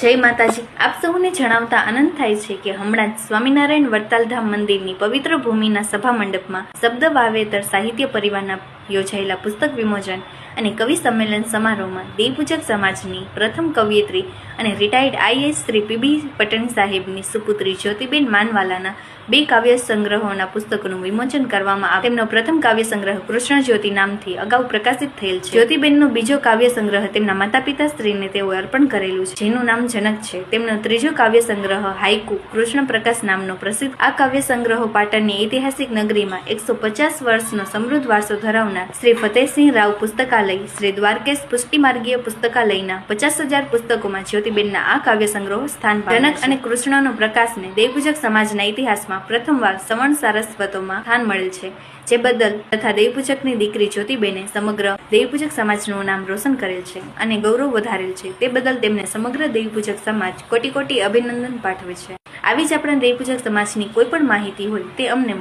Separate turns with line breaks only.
જય માતાજી. આપ સૌને જણાવતા આનંદ થાય છે કે હમણાં જ સ્વામિનારાયણ વડતાલધામ મંદિરની પવિત્ર ભૂમિના સભા મંડપમાં શબ્દ વાવેતર સાહિત્ય પરિવારના યોજાયેલા પુસ્તક વિમોચન અને કવિ સંમેલન સમારોહમાં દેવપૂજક સમાજની પ્રથમ કવિયત્રી અને retired IAS Shri PB Patni સાહેબની સુપુત્રી જ્યોતિબેન માનવાલાના બે કાવ્ય સંગ્રહોના પુસ્તકોનું વિમોચન કરવામાં આવે. તેમનો પ્રથમ કાવ્ય સંગ્રહ કૃષ્ણ જ્યોતિ નામથી અગાઉ પ્રકાશિત થયેલ છે. જ્યોતિબેનનો બીજો કાવ્ય સંગ્રહ તેમના માતા પિતા સ્ત્રીને તેઓએ અર્પણ કરેલું છે, જેનું નામ જનક છે. તેમનો ત્રીજો કાવ્ય સંગ્રહ હાઈકુ કૃષ્ણ પ્રકાશ નામનો પ્રસિદ્ધ આ કાવ્ય સંગ્રહો પાટણની ઐતિહાસિક નગરીમાં એકસો પચાસ વર્ષનો સમૃદ્ધ વારસો ધરાવનાર શ્રી ફતેહસિંહ રાવ પુસ્તકાલય, શ્રી દ્વારકેશ પુષ્ટિમાર્ગીય પુસ્તકાલયના પચાસ હજાર પુસ્તકોમાં જ્યોતિબેનના આ કાવ્ય સંગ્રહો સ્થાન જનક અને કૃષ્ણનો પ્રકાશને દેવપૂજક સમાજના ઇતિહાસમાં પ્રથમવાર સવર્ણ સારસ્વતોમાં સ્થાન મળેલ છે, જે બદલ તથા દેવપૂજકની દીકરી જ્યોતિબેને સમગ્ર દેવપૂજક સમાજનું નામ રોશન કરેલ છે અને ગૌરવ વધારેલ છે. તે બદલ તેમને સમગ્ર દેવપૂજક સમાજ કોટી કોટી અભિનંદન પાઠવે છે. આવી જ આપણા દેવપૂજક સમાજની કોઈ પણ માહિતી હોય તે અમને